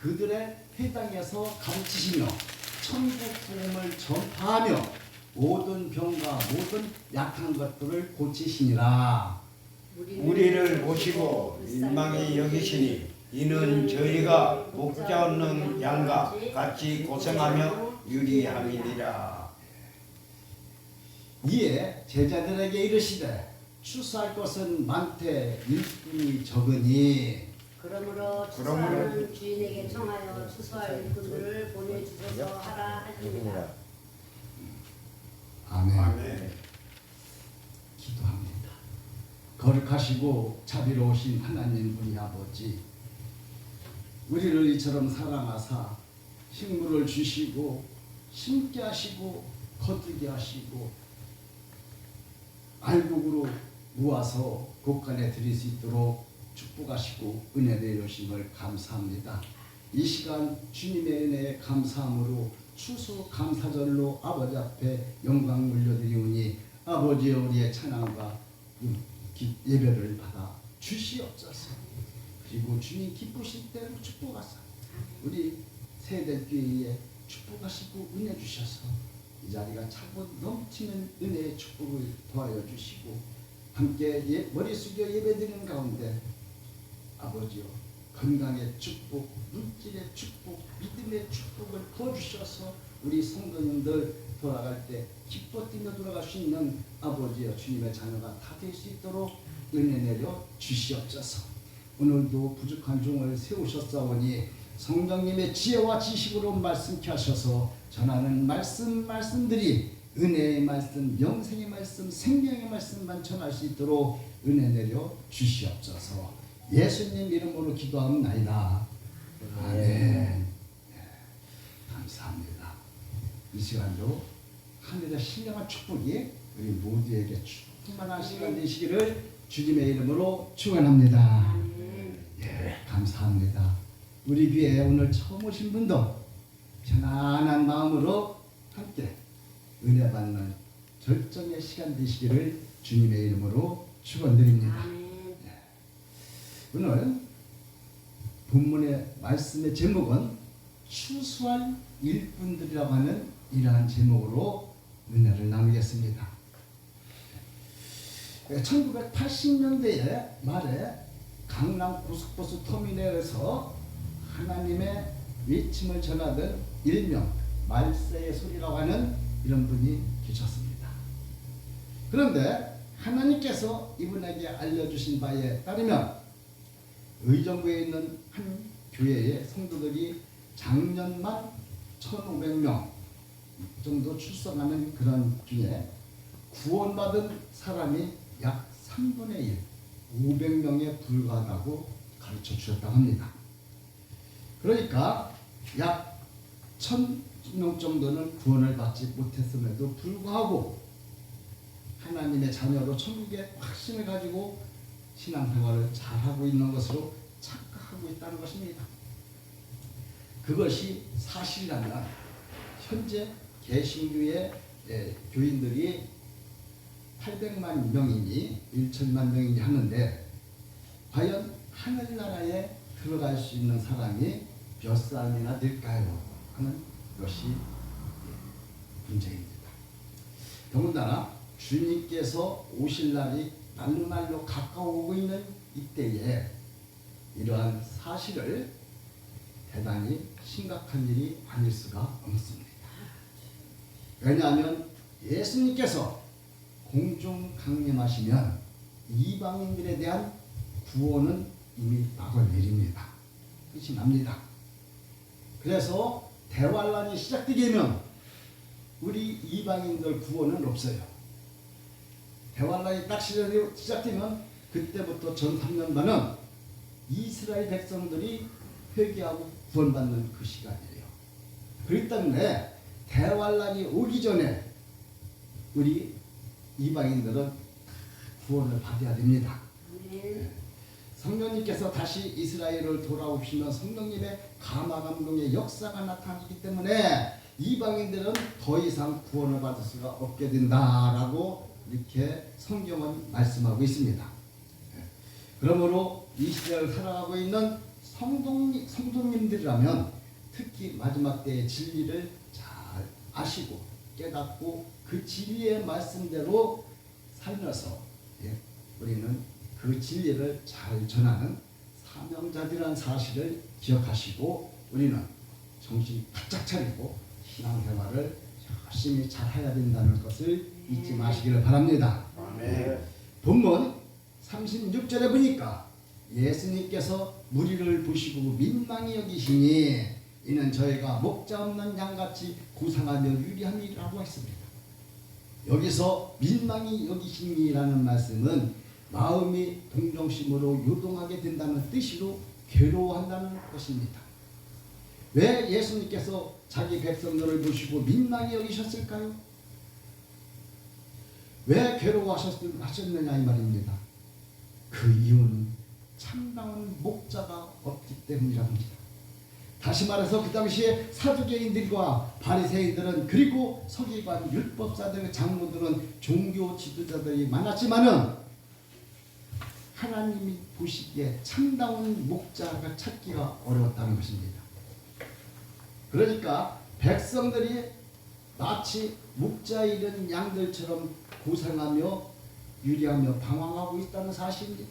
그들의 회당에서 가르치시며 천국 복음을 전파하며 모든 병과 모든 약한 것들을 고치시니라. 우리를 모시고 일망이 여기시니 이는 저희가 목자 없는 양과 같이 고생하며 유리함이니라. 이에 제자들에게 이르시되 추수할 것은 많되 일꾼이 적으니 그러므로 추수하는 주인에게 청하여 추수할 일꾼들을 보내주셔서 하라 하시니라. 아멘. 아멘. 기도합니다. 거룩하시고 자비로우신 하나님 우리 아버지 우리를 이처럼 사랑하사 식물을 주시고 심게 하시고 거두게 하시고 알곡으로 모아서 곳간에 드릴 수 있도록 축복하시고 은혜 내려주심을 감사합니다. 이 시간 주님의 은혜에 감사함으로 추수 감사절로 아버지 앞에 영광 올려드리오니 아버지여 우리의 찬양과 이 기- 예배를 받아 주시옵소서. 그리고 주님 기쁘실 대로 축복하사 우리 세대교회에 축복하시고 은혜 주셔서 이 자리가 차고 넘치는 은혜의 축복을 도하여 주시고 함께 예, 머리 숙여 예배드리는 가운데 아버지요 건강의 축복, 물질의 축복, 믿음의 축복을 부어주셔서 우리 성도님들 돌아갈 때 기뻐 뛰며 돌아갈 수 있는 아버지여 주님의 자녀가 다 될 수 있도록 은혜 내려 주시옵소서. 오늘도 부족한 종을 세우셨사오니 성령님의 지혜와 지식으로 말씀케 하셔서 전하는 말씀 말씀들이 은혜의 말씀, 영생의 말씀, 생명의 말씀만 전할 수 있도록 은혜 내려 주시옵소서. 예수님 이름으로 기도합니다. 아멘. 네, 감사합니다. 이 시간도 하늘의 신령한 축복이 우리 모두에게 충만한 시간 되시기를 주님의 이름으로 축원합니다. 예, 감사합니다. 우리 교회에 오늘 처음 오신 분도 편안한 마음으로 함께 은혜 받는 절정의 시간 되시기를 주님의 이름으로 축원드립니다. 오늘 본문의 말씀의 제목은 추수할 일꾼들이라고 하는 이러한 제목으로 은혜를 나누겠습니다. 1980년대에 말에 강남 고속버스 터미널에서 하나님의 외침을 전하던 일명 말세의 소리라고 하는 이런 분이 계셨습니다. 그런데 하나님께서 이분에게 알려주신 바에 따르면 의정부에 있는 한 교회의 성도들이 작년만 1,500명 정도 출석하는 그런 중에 구원받은 사람이 약 3분의 1, 500명에 불과하다고 가르쳐 주셨다고 합니다. 그러니까 약 1,000명 정도는 구원을 받지 못했음에도 불구하고 하나님의 자녀로 천국의 확신을 가지고 신앙생활을 잘하고 있는 것으로 착각하고 있다는 것입니다. 그것이 사실이라면 현재 개신교의 예, 교인들이 800만 명이니 1천만 명이니 하는데 과연 하늘나라에 들어갈 수 있는 사람이 몇 사람이나 될까요? 하는 것이 예, 문제입니다. 더군다나 주님께서 오실 날이 날로날로 가까워오고 있는 이때에 이러한 사실을 대단히 심각한 일이 아닐 수가 없습니다. 왜냐하면 예수님께서 공중 강림하시면 이방인들에 대한 구원은 이미 막을 내립니다. 끝이 납니다. 그래서 대환란이 시작되게 되면 우리 이방인들 구원은 없어요. 대환란이 딱 시작되- 시작되면 그때부터 전 3년간은 이스라엘 백성들이 회개하고 구원받는 그 시간이에요. 그렇기 때문에 대환란이 오기 전에 우리 이방인들은 구원을 받아야 됩니다. 아멘. 성령님께서 다시 이스라엘을 돌아오시면 성령님의 감화 감동의 역사가 나타나기 때문에 이방인들은 더 이상 구원을 받을 수가 없게 된다라고 이렇게 성경은 말씀하고 있습니다. 예. 그러므로 이 시대를 살아가고 있는 성도님, 성도님들이라 분들이라면 특히 마지막 때의 진리를 잘 아시고 깨닫고 그 진리의 말씀대로 살면서 예, 우리는 그 진리를 잘 전하는 사명자들이라는 사실을 기억하시고 우리는 정신 바짝 차리고 신앙생활을 열심히 잘 해야 된다는 것을 잊지 마시기를 바랍니다. 아멘. 본문 36절에 보니까 예수님께서 무리를 보시고 민망히 여기시니 이는 저희가 목자 없는 양같이 고상하며 유리함이라고 했습니다. 여기서 민망히 여기시니라는 말씀은 마음이 동정심으로 요동하게 된다는 뜻으로 괴로워한다는 것입니다. 왜 예수님께서 자기 백성들을 보시고 민망히 여기셨을까요? 왜 괴로워하셨느냐 이 말입니다. 그 이유는 참다운 목자가 없기 때문이랍니다. 다시 말해서 그 당시에 사두개인들과 바리새인들은 그리고 서기관 율법사들 장로들은 종교 지도자들이 많았지만은 하나님이 보시기에 참다운 목자가 찾기가 어려웠다는 것입니다. 그러니까 백성들이 마치 목자 잃은 양들처럼 고생하며 유리하며 방황하고 있다는 사실입니다.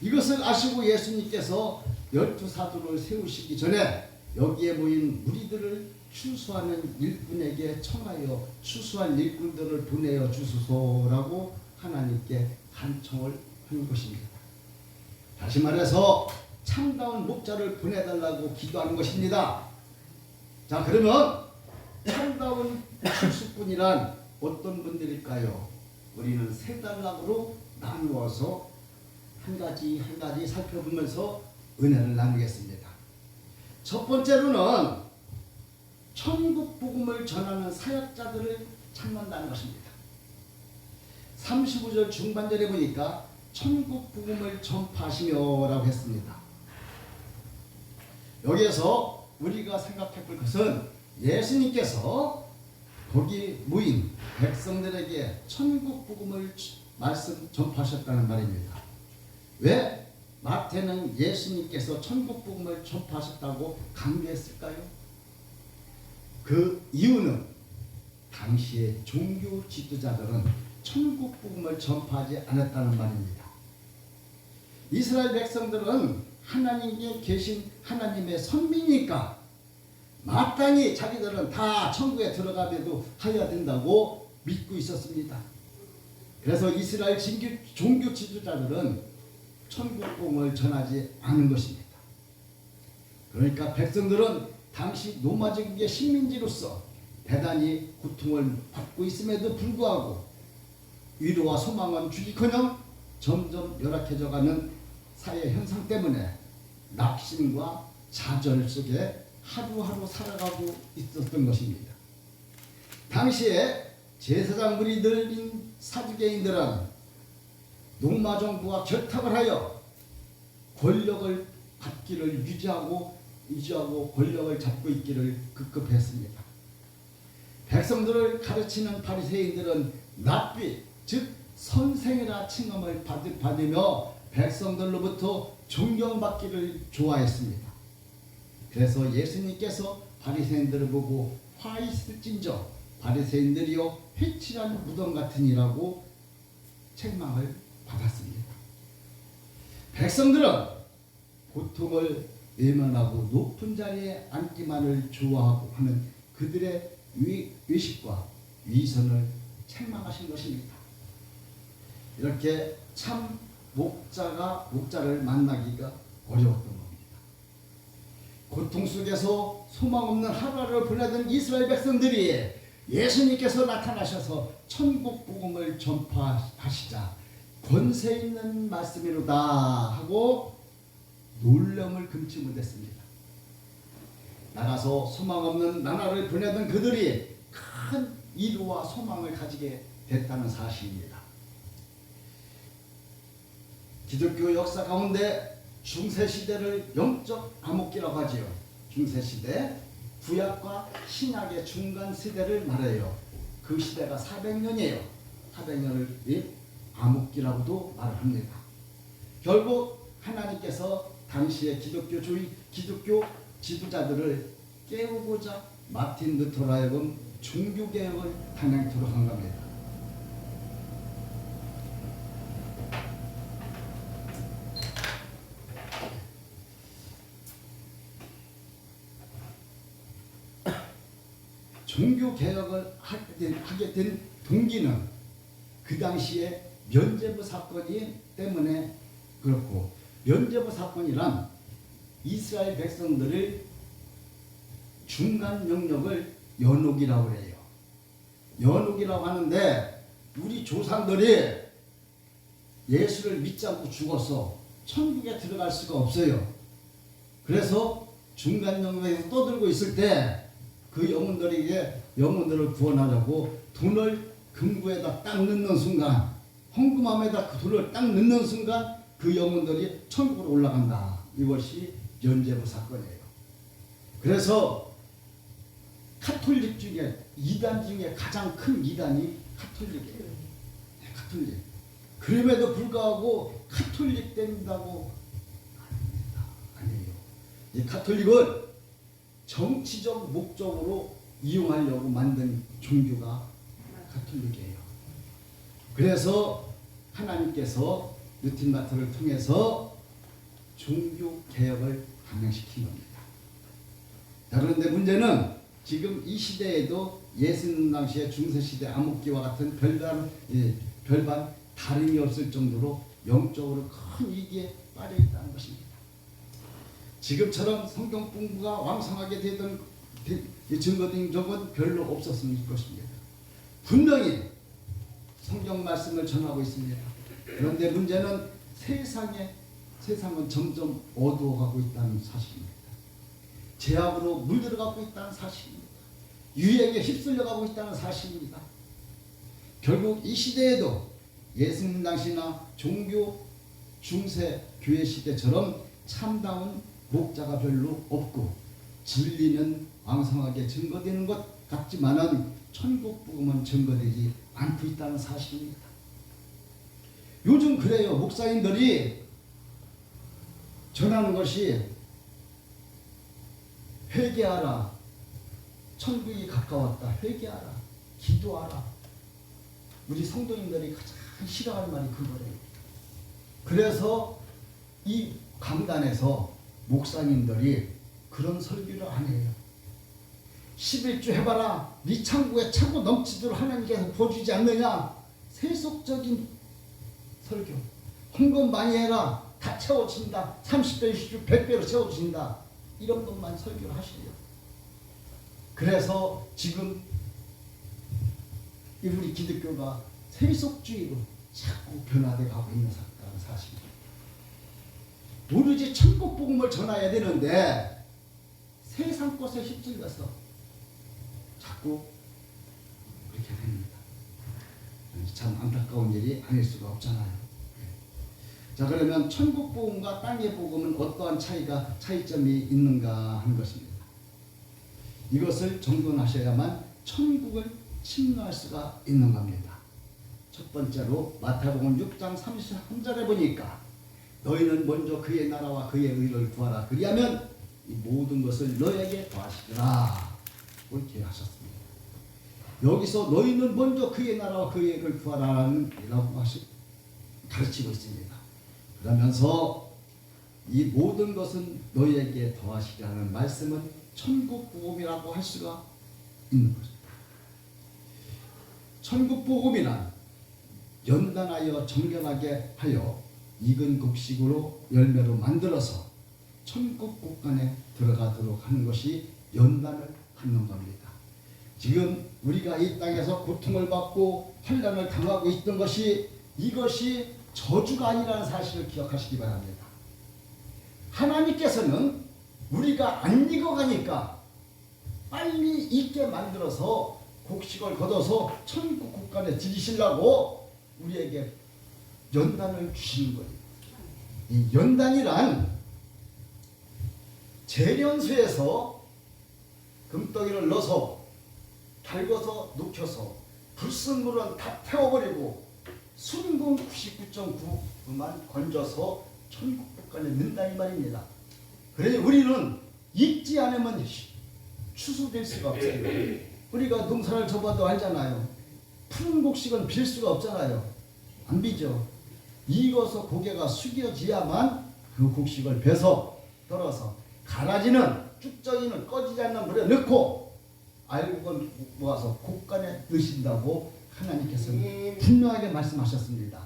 이것을 아시고 예수님께서 열두 사도를 세우시기 전에 여기에 모인 무리들을 추수하는 일꾼에게 청하여 추수한 일꾼들을 보내어 주소서라고 하나님께 간청을 한 것입니다. 다시 말해서 참다운 목자를 보내달라고 기도하는 것입니다. 자 그러면 참다운 추수꾼이란 어떤 분들일까요? 우리는 세 단락으로 나누어서 한 가지 한 가지 살펴보면서 은혜를 나누겠습니다. 첫 번째로는 천국 복음을 전하는 사역자들을 찾는다는 것입니다. 35절 중반절에 보니까 천국 복음을 전파하시며라고 했습니다. 여기에서 우리가 생각해 볼 것은 예수님께서 거기 모인 백성들에게 천국 복음을 말씀 전파하셨다는 말입니다. 왜 마태는 예수님께서 천국 복음을 전파하셨다고 강조했을까요? 그 이유는 당시의 종교 지도자들은 천국 복음을 전파하지 않았다는 말입니다. 이스라엘 백성들은 하나님께 계신 하나님의 선민이니까 마땅히 자기들은 다 천국에 들어가게도 하여야 된다고 믿고 있었습니다. 그래서 이스라엘 진교, 종교 지도자들은 천국공을 전하지 않은 것입니다. 그러니까 백성들은 당시 노마적의 식민지로서 대단히 고통을 받고 있음에도 불구하고 위로와 소망은 주기커녕 점점 열악해져가는 사회 현상 때문에 낙심과 좌절 속에 하루하루 살아가고 있었던 것입니다. 당시에 제사장 무리들인 사두개인들은 로마 정부와 결탁을 하여 권력을 받기를 유지하고 유지하고 권력을 잡고 있기를 급급했습니다. 백성들을 가르치는 바리새인들은 랍비 즉 선생이라 칭함을 받- 받으며 백성들로부터 존경받기를 좋아했습니다. 그래서 예수님께서 바리새인들을 보고 화 있을진저 바리새인들이여 회칠한 무덤 같으니라고 책망을 받았습니다. 백성들은 고통을 외면하고 높은 자리에 앉기만을 좋아하고 하는 그들의 위, 의식과 위선을 책망하신 것입니다. 이렇게 참 목자가 목자를 만나기가 어려웠던 겁니다. 고통 속에서 소망 없는 하루를 보내던 이스라엘 백성들이 예수님께서 나타나셔서 천국 복음을 전파하시자 권세 있는 말씀이로다 하고 놀람을 금치 못했습니다. 나가서 소망 없는 나라를 보내던 그들이 큰 이루와 소망을 가지게 됐다는 사실입니다. 기독교 역사 가운데 중세 시대를 영적 암흑기라고 하지요. 중세 시대 구약과 신약의 중간 시대를 말해요. 그 시대가 400년이에요. 400년을 암흑기라고도 말을 합니다. 결국 하나님께서 당시의 기독교 주의 기독교 지도자들을 깨우고자 마틴 루터로 하여금 종교개혁을 단행토록 한 겁니다. 종교 개혁을 하게 된, 동기는 그 당시에 면제부 사건이 때문에 그렇고 면제부 사건이란 이스라엘 백성들을 중간 영역을 연옥이라고 해요. 연옥이라고 하는데 우리 조상들이 예수를 믿지 않고 죽었어. 천국에 들어갈 수가 없어요. 그래서 중간 영역에서 떠들고 있을 때 그 영혼들에게 영혼들을 구원하려고 돈을 금고에다 딱 넣는 순간 헌금함에다 그 돈을 딱 넣는 순간 그 영혼들이 천국으로 올라간다. 이것이 면제부 사건이에요. 그래서 카톨릭 중에 이단 중에 가장 큰 이단이 카톨릭이에요. 네, 카톨릭. 그럼에도 불구하고 카톨릭 된다고 아닙니다. 아니에요. 이 카톨릭은 정치적 목적으로 이용하려고 만든 종교가 카톨릭이에요. 그래서 하나님께서 루틴 마트를 통해서 종교 개혁을 단행시킨 겁니다. 자, 그런데 문제는 지금 이 시대에도 예수님 당시의 중세 시대 암흑기와 같은 별반 예, 별반 다름이 없을 정도로 영적으로 큰 위기에 빠져 있다는 것입니다. 지금처럼 성경 공부가 왕성하게 되던 되- 증거된 적은 별로 없었을 것입니다. 분명히 성경 말씀을 전하고 있습니다. 그런데 문제는 세상에 세상은 점점 어두워가고 있다는 사실입니다. 제약으로 물들어가고 있다는 사실입니다. 유행에 휩쓸려가고 있다는 사실입니다. 결국 이 시대에도 예수님 당시나 종교 중세 교회 시대처럼 참다운 목자가 별로 없고 진리는 왕성하게 증거되는 것 같지만은 천국 복음은 증거되지 않고 있다는 사실입니다. 요즘 그래요. 목사님들이 전하는 것이 회개하라. 천국이 가까웠다. 회개하라. 기도하라. 우리 성도님들이 가장 싫어하는 말이 그거래요. 그래서 이 강단에서 목사님들이 그런 설교를 안 해요. 11주 해봐라. 네 창고에 차고 넘치도록 하나님께서 보여주지 않느냐. 세속적인 설교. 헌금 많이 해라. 다 채워진다. 30배, 20주, 100배로 채워진다. 이런 것만 설교를 하시래요. 그래서 지금 이 우리 기독교가 세속주의로 자꾸 변화돼 가고 있는 사실입니다. 오로지 천국 복음을 전해야 되는데 세상 것에 휩쓸려서 자꾸 그렇게 됩니다. 참 안타까운 일이 아닐 수가 없잖아요. 자 그러면 천국 복음과 땅의 복음은 어떠한 차이가 차이점이 있는가 하는 것입니다. 이것을 정돈하셔야만 천국을 침노할 수가 있는 겁니다. 첫 번째로 마태복음 6장 33절에 보니까 너희는 먼저 그의 나라와 그의 의를 구하라. 그리하면 이 모든 것을 너에게 더하시리라. 그렇게 하셨습니다. 여기서 너희는 먼저 그의 나라와 그의 의를 구하라는 이라고 하시 가르치고 있습니다. 그러면서 이 모든 것은 너희에게 더하시리라는 말씀은 천국 복음이라고 할 수가 있는 것입니다. 천국 복음이란 연단하여 정결하게 하여 익은 곡식으로 열매로 만들어서 천국 국간에 들어가도록 하는 것이 연단을 받는 겁니다. 지금 우리가 이 땅에서 고통을 받고 환란을 당하고 있던 것이 이것이 저주가 아니라는 사실을 기억하시기 바랍니다. 하나님께서는 우리가 안 익어가니까 빨리 익게 만들어서 곡식을 걷어서 천국 국간에 들이시려고 우리에게 연단을 주시는 거예요. 이 연단이란 재련소에서 금덩이를 넣어서 달궈서 녹여서 불순물은 다 태워버리고 순금 99.9만 건져서 천국 국간에 넣는다 이 말입니다. 그래 우리는 익지 않으면 추수될 수가 없어요. 우리가 농사를 접어도 알잖아요. 푸른 곡식은 빌 수가 없잖아요. 안 비죠. 익어서 고개가 숙여지야만 그 곡식을 베서 떨어서 가라지는 쭉정이는 꺼지지 않는 물에 넣고 알곡은 모아서 곡간에 넣으신다고 하나님께서는 네. 분명하게 말씀하셨습니다.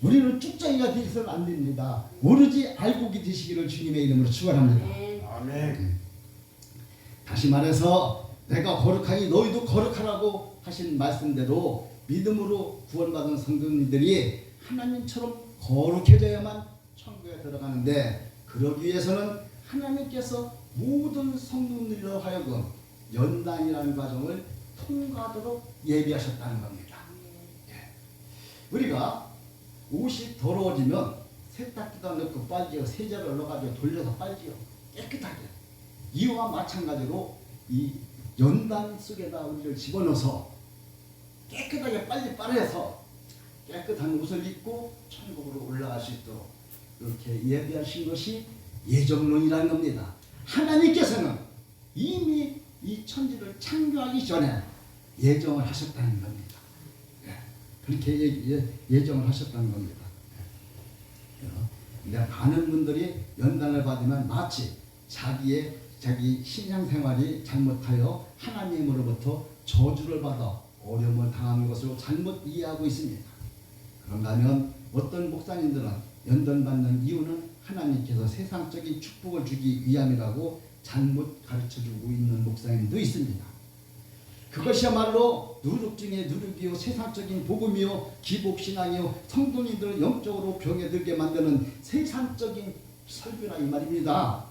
우리는 쭉정이가 되어서는 안 됩니다. 오로지 알곡이 되시기를 주님의 이름으로 축원합니다. 아멘. 아멘. 다시 말해서 내가 거룩하니 너희도 거룩하라고 하신 말씀대로 믿음으로 구원받은 성도님들이 하나님처럼 거룩해져야만 천국에 들어가는데 그러기 위해서는 하나님께서 모든 성도님들로 하여금 연단이라는 과정을 통과하도록 예비하셨다는 겁니다. 예. 우리가 옷이 더러워지면 세탁기다 넣고 빨지요 세제를 넣어가지고 돌려서 빨지요 깨끗하게 이와 마찬가지로 이 연단 속에다 우리를 집어넣어서 깨끗하게 빨리 빨아서 깨끗한 옷을 입고 천국으로 올라갈 수 있도록 이렇게 예비하신 것이 예정론이라는 겁니다. 하나님께서는 이미 이 천지를 창조하기 전에 예정을 하셨다는 겁니다. 예, 그렇게 예, 예, 예정을 하셨다는 겁니다. 예. 근데 많은 분들이 연단을 받으면 마치 자기의 자기 신앙생활이 잘못하여 하나님으로부터 저주를 받아 어려움을 당하는 것으로 잘못 이해하고 있습니다. 그런가 하면 어떤 목사님들은 연단받는 이유는 하나님께서 세상적인 축복을 주기 위함이라고 잘못 가르쳐주고 있는 목사님도 있습니다. 그것이야말로 누룩 중에 누룩이요 세상적인 복음이요 기복신앙이요 성도님들을 영적으로 병에 들게 만드는 세상적인 설교라 이 말입니다.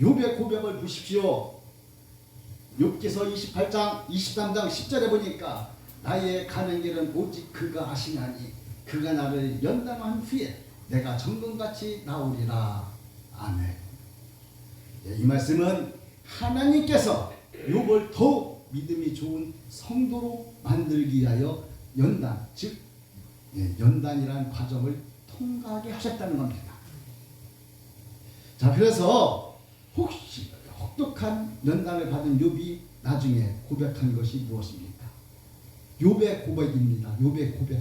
욥의 고백을 보십시오. 욥기서 28장 23장 10절에 보니까 나의 가는 길은 오직 그가 아시나니 그가 나를 연단한 후에 내가 정금같이 나오리라. 아멘. 예, 이 말씀은 하나님께서 욥을 더욱 믿음이 좋은 성도로 만들기 위하여 연단, 즉 예, 연단이라는 과정을 통과하게 하셨다는 겁니다. 자, 그래서 혹시 혹독한 연단을 받은 욥이 나중에 고백한 것이 무엇입니까? 욥의 고백입니다. 욥의 고백.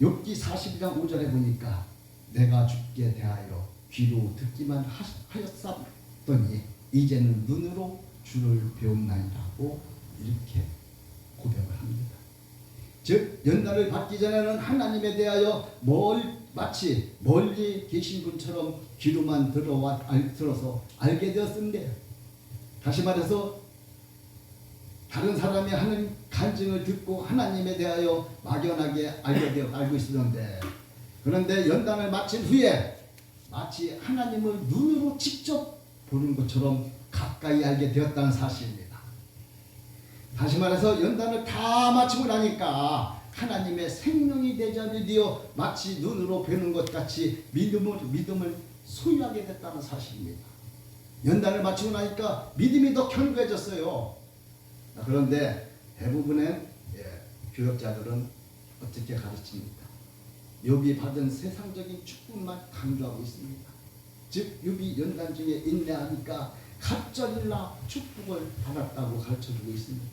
욥기 42장 5절에 보니까 내가 죽게 대하여 귀로 듣기만 하- 하였사더니 이제는 눈으로 주를 배웠나이라고 이렇게 고백을 합니다. 즉 연단을 받기 전에는 하나님에 대하여 멀 마치 멀리 계신 분처럼 귀로만 들어와 알, 들어서 알게 되었는데 다시 말해서 다른 사람이 하는 간증을 듣고 하나님에 대하여 막연하게 알게 되어 알고 있었는데 그런데 연단을 마친 후에 마치 하나님을 눈으로 직접 보는 것처럼 가까이 알게 되었다는 사실입니다. 다시 말해서 연단을 다 마치고 나니까 하나님의 생명이 대접이 되어 마치 눈으로 뵈는 것 같이 믿음을 믿음을 소유하게 됐다는 사실입니다. 연단을 마치고 나니까 믿음이 더 견고해졌어요. 그런데 대부분의 예, 교역자들은 어떻게 가르칩니까? 욥이 받은 세상적인 축복만 강조하고 있습니다. 즉 욥이 연단 중에 인내하니까 갑절이나 축복을 받았다고 가르쳐주고 있습니다.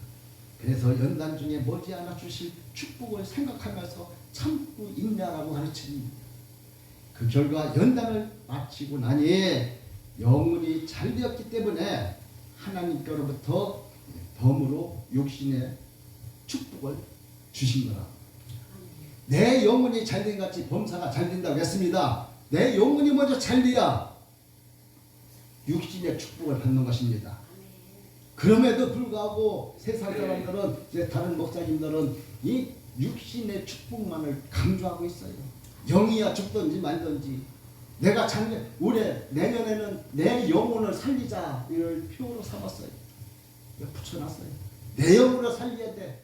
그래서 연단 중에 머지않아 주실 축복을 생각하면서 참고 인내하라고 가르칩니다. 그 결과 연단을 마치고 나니 영혼이 잘 되었기 때문에 하나님께로부터 덤으로 욕심의 축복을 주신 거라. 내 영혼이 잘된 같이 범사가 잘 된다고 했습니다. 내 영혼이 먼저 잘 돼야 육신의 축복을 받는 것입니다. 그럼에도 불구하고 세상 사람들은 이제 다른 목사님들은 이 육신의 축복만을 강조하고 있어요. 영이야 죽든지 말든지 내가 작년 올해 내년에는 내 영혼을 살리자 이를 표로 삼았어요. 붙여놨어요. 내 영혼을 살려야 돼.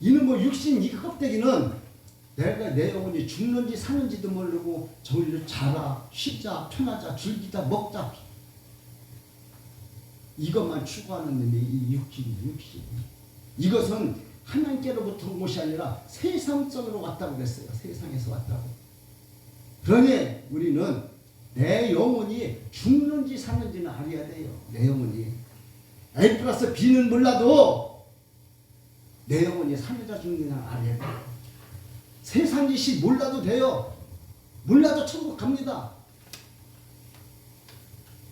이는 뭐 육신 이 껍데기는 내가 내 영혼이 죽는지 사는지도 모르고 저리를 자라 쉬자 편하자 즐기자 먹자 이것만 추구하는 놈이 이 육신이 육신. 이것은 하나님께로부터 온 것이 아니라 세상적으로 왔다고 그랬어요. 세상에서 왔다고. 그러니 우리는 내 영혼이 죽는지 사는지는 알아야 돼요. 내 영혼이. A 플러스 B는 몰라도 내 영혼이 죽느냐 알아야 돼요. 세상 짓이 몰라도 돼요. 몰라도 천국 갑니다.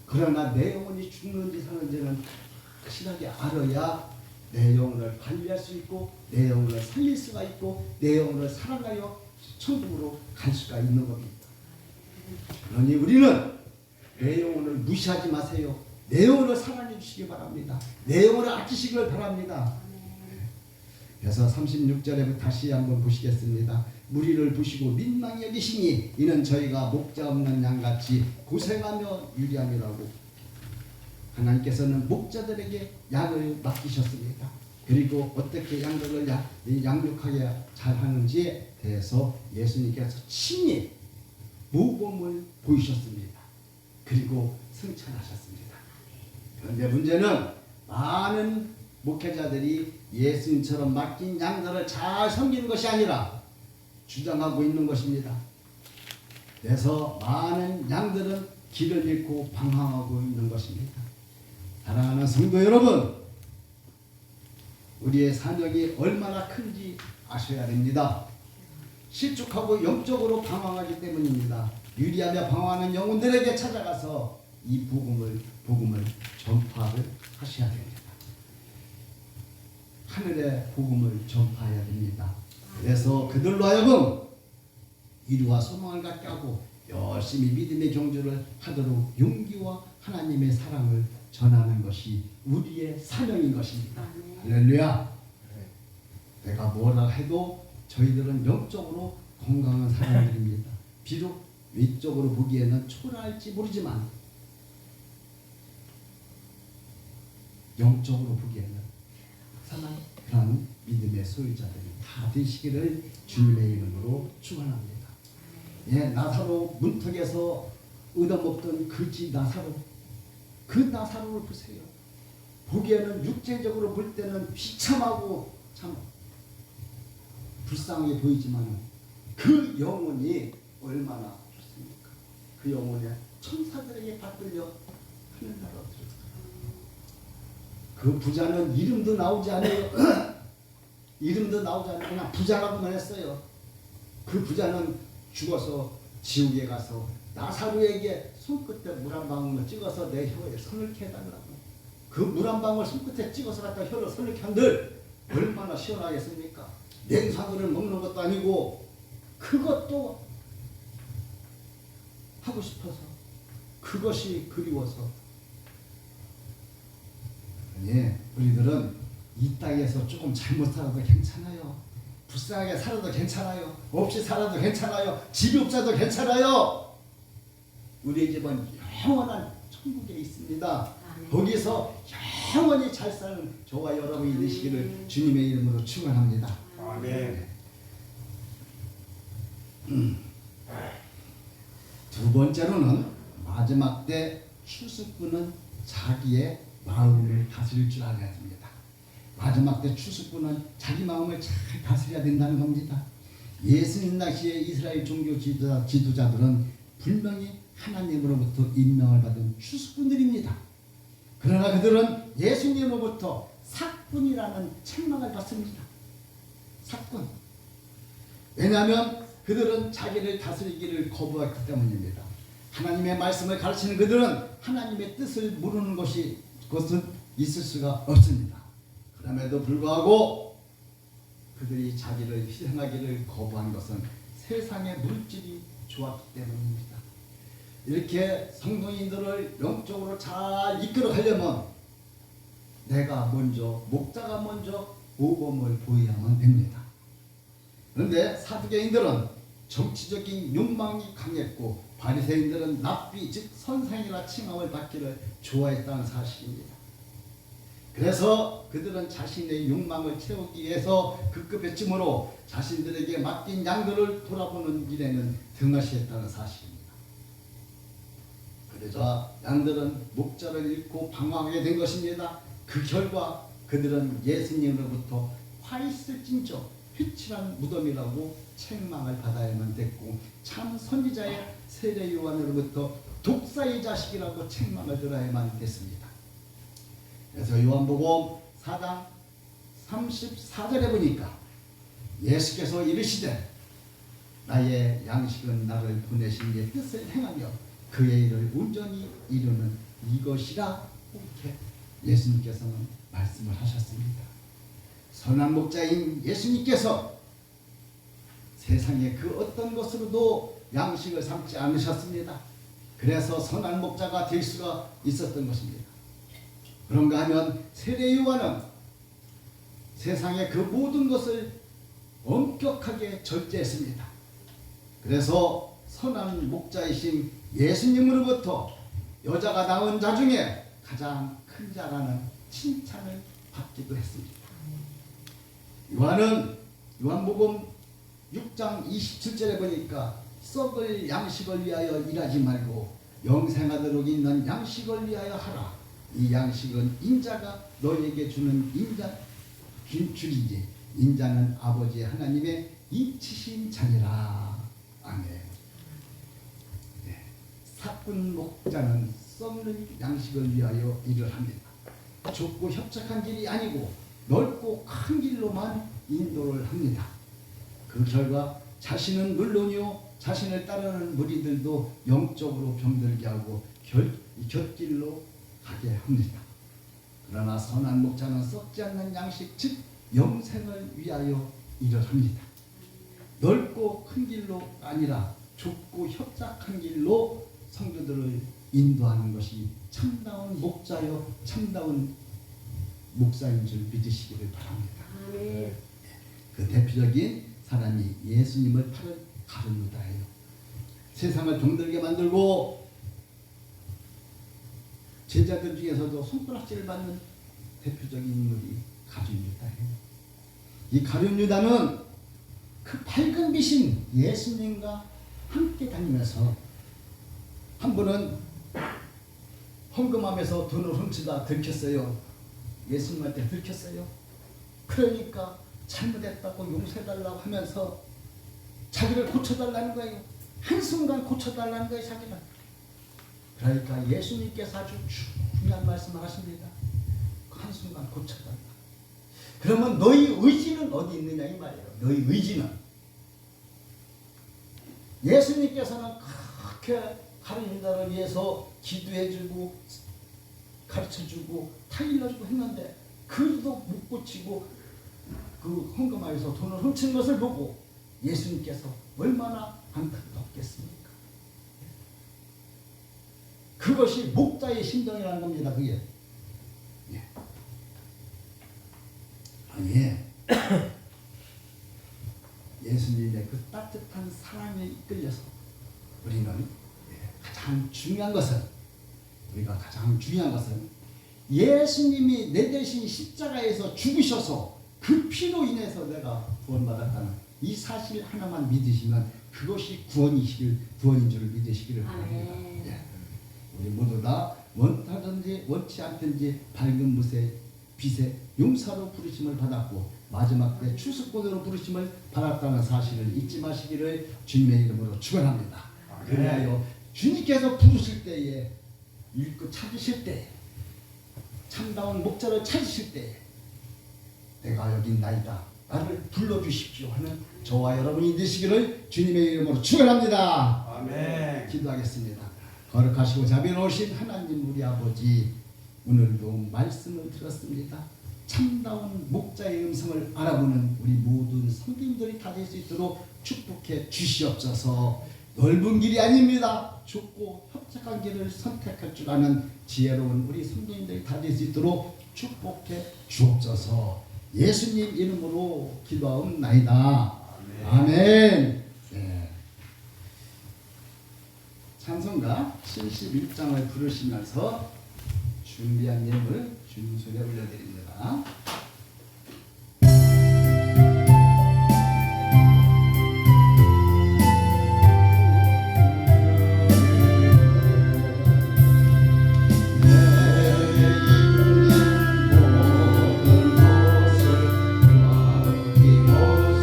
그러나 내 영혼이 죽는지 사는지는 확실하게 알아야 내 영혼을 관리할 수 있고 내 영혼을 살릴 수가 있고 내 영혼을 사랑하여 천국으로 갈 수가 있는 겁니다. 그러니 우리는 내 영혼을 무시하지 마세요. 내 영혼을 사랑해 주시기 바랍니다. 내 영혼을 아끼시길 바랍니다. 그래서 36절에 다시 한번 보시겠습니다. 무리를 부시고 민망히 여기시니 이는 저희가 목자 없는 양같이 고생하며 유리함이라고 하나님께서는 목자들에게 양을 맡기셨습니다. 그리고 어떻게 양들을 양, 양육하게 잘 하는지에 대해서 예수님께서 친히 모범을 보이셨습니다. 그리고 승천하셨습니다. 그런데 문제는 많은 목회자들이 예수님처럼 맡긴 양들을 잘 섬기는 것이 아니라 주장하고 있는 것입니다. 그래서 많은 양들은 길을 잃고 방황하고 있는 것입니다. 사랑하는 성도 여러분, 우리의 사명이 얼마나 큰지 아셔야 됩니다. 실족하고 영적으로 방황하기 때문입니다. 유리하며 방황하는 영혼들에게 찾아가서 이 복음을 복음을 전파를 하셔야 됩니다. 하늘의 복음을 전파해야 됩니다. 그래서 그들로 하여금 이루와 소망을 갖게 하고 열심히 믿음의 경주를 하도록 용기와 하나님의 사랑을 전하는 것이 우리의 사명인 것입니다. 할렐루야. 내가 뭐라 해도 저희들은 영적으로 건강한 사람들입니다. 비록 외적으로 보기에는 초라할지 모르지만 영적으로 보기에는 항상 그런 믿음의 소유자들이 다 되시기를 주님의 이름으로 축원합니다. 예, 나사로 문턱에서 얻어먹던 그지 나사로 그 나사로를 보세요. 보기에는 육체적으로 볼 때는 비참하고 참 불쌍하게 보이지만 그 영혼이 얼마나 좋습니까? 그 영혼이 천사들에게 받들려 하늘나라로 들어가요. 그 부자는 이름도 나오지 않아요. 이름도 나오지 않아요. 그냥 부자라고만 했어요. 그 부자는 죽어서 지옥에 가서 나사로에게 손끝에 물 한 방울 찍어서 내 혀에 손을 캐달라고. 그 물 한 방울 손끝에 찍어서 갖다 혀로 손을 켠들 얼마나 시원하겠습니까? 냉사그를 먹는 것도 아니고 그것도 하고 싶어서 그것이 그리워서 예, 우리들은 이 땅에서 조금 잘못 살아도 괜찮아요. 불쌍하게 살아도 괜찮아요. 없이 살아도 괜찮아요. 집이 없어도 괜찮아요. 우리의 집은 영원한 천국에 있습니다. 거기서 영원히 잘 사는 저와 여러분이 되시기를 주님의 이름으로 축원합니다. 아멘. 두 번째로는 마지막 때 추수꾼은 자기의 마음을 다스릴 줄 알아야 됩니다. 마지막 때 추수꾼은 자기 마음을 잘 다스려야 된다는 겁니다. 예수님 당시에 이스라엘 종교 지도자, 지도자들은 분명히 하나님으로부터 임명을 받은 추수꾼들입니다. 그러나 그들은 예수님으로부터 사꾼이라는 책망을 받습니다. 사꾼. 왜냐하면 그들은 자기를 다스리기를 거부했기 때문입니다. 하나님의 말씀을 가르치는 그들은 하나님의 뜻을 모르는 것이 것은 있을 수가 없습니다. 그럼에도 불구하고 그들이 자기를 희생하기를 거부한 것은 세상의 물질이 좋았기 때문입니다. 이렇게 성도인들을 영적으로 잘 이끌어 가려면 내가 먼저 목자가 먼저 모범을 보여야만 됩니다. 그런데 사두개인들은 정치적인 욕망이 강했고 바리새인들은 납비 즉 선상이라 칭함을 받기를 좋아했다는 사실입니다. 그래서 그들은 자신의 욕망을 채우기 위해서 급급의 찜으로 자신들에게 맡긴 양들을 돌아보는 일에는 등하시했다는 사실입니다. 그러자 양들은 목자를 잃고 방황하게 된 것입니다. 그 결과 그들은 예수님으로부터 화 있을 징조 회칠한 무덤이라고 책망을 받아야만 됐고 참 선지자의 세례 요한으로부터 독사의 자식이라고 책망을 들어야만 됐습니다. 그래서 요한복음 4장 34절에 보니까 예수께서 이르시되 나의 양식은 나를 보내신 이의 뜻을 행하며 그의 일을 온전히 이루는 이것이라 이렇게 예수님께서는 말씀을 하셨습니다. 선한 목자인 예수님께서 세상의 그 어떤 것으로도 양식을 삼지 않으셨습니다. 그래서 선한 목자가 될 수가 있었던 것입니다. 그런가 하면 세례 요한은 세상의 그 모든 것을 엄격하게 절제했습니다. 그래서 선한 목자이신 예수님으로부터 여자가 낳은 자 중에 가장 큰 자라는 칭찬을 받기도 했습니다. 요한은 요한복음 6장 27절에 보니까 썩을 양식을 위하여 일하지 말고 영생하도록 있는 양식을 위하여 하라. 이 양식은 인자가 너에게 주는 인자 줄이지 인자는 아버지 하나님의 이치신 자니라. 아멘. 네. 사꾼 목자는 썩는 양식을 위하여 일을 합니다. 좁고 협착한 길이 아니고 넓고 큰 길로만 인도를 합니다. 그 결과 자신은 물론이요 자신을 따르는 무리들도 영적으로 병들게 하고 결, 곁길로 가게 합니다. 그러나 선한 목자는 썩지 않는 양식 즉 영생을 위하여 일을 합니다. 넓고 큰 길로 아니라 좁고 협착한 길로 성도들을 인도하는 것이 참다운 목자여 참다운 목사인 줄 믿으시기를 바랍니다. 아멘. 그 대표적인 사람이 예수님을 팔은 가룟 유다예요. 세상을 병들게 만들고 제자들 중에서도 손가락질을 받는 대표적인 인물이 가룟 유다예요. 이 가룟 유다는 그 밝은 빛인 예수님과 함께 다니면서 한 분은 헌금하면서 돈을 훔치다 들켰어요. 예수님한테 들켰어요. 그러니까 잘못했다고 용서해달라고 하면서 자기를 고쳐달라는 거예요. 한순간 고쳐달라는 거예요, 자기는. 그러니까 예수님께서 아주 중요한 말씀을 하십니다. 그 한순간 고쳐달라. 그러면 너희 의지는 어디 있느냐 이 말이에요. 너희 의지는. 예수님께서는 그렇게 가르친다를 위해서 기도해주고 가르쳐주고 타일러주고 했는데 그래도 못 고치고 그 헌금하여서 돈을 훔친 것을 보고 예수님께서 얼마나 안타깝겠습니까? 그것이 목자의 심정이라는 겁니다. 그게. 예. 아, 예. 예수님의 그 따뜻한 사랑에 이끌려서 우리는 예, 가장 중요한 것은 우리가 가장 중요한 것은 예수님이 내 대신 십자가에서 죽으셔서 그 피로 인해서 내가 구원받았다는 이 사실 하나만 믿으시면 그것이 구원이시길 구원인 줄 믿으시기를 바랍니다. 아멘. 예. 우리 모두 다 원하든지 원치 않든지 밝은 무새 빛의 용사로 부르심을 받았고 마지막 때 추수꾼으로 부르심을 받았다는 사실을 잊지 마시기를 주님의 이름으로 축원합니다. 아멘. 그리하여 주님께서 부르실 때에 읽고 찾으실 때 참다운 목자를 찾으실 때 내가 여기 있나이다 나를 불러주십시오 하는 저와 여러분이 되시기를 주님의 이름으로 축원합니다. 아멘. 기도하겠습니다. 거룩하시고 자비로우신 하나님 우리 아버지 오늘도 말씀을 들었습니다. 참다운 목자의 음성을 알아보는 우리 모든 성도님들이 다 될 수 있도록 축복해 주시옵소서. 넓은 길이 아닙니다. 좁고 협착한 길을 선택할 줄 아는 지혜로운 우리 성도님들이 다 될 수 있도록 축복해 주옵소서. 예수님 이름으로 기도하옵나이다. 아멘. 네. 찬송가 71장을 부르시면서 준비한 예물 준순에 올려드립니다.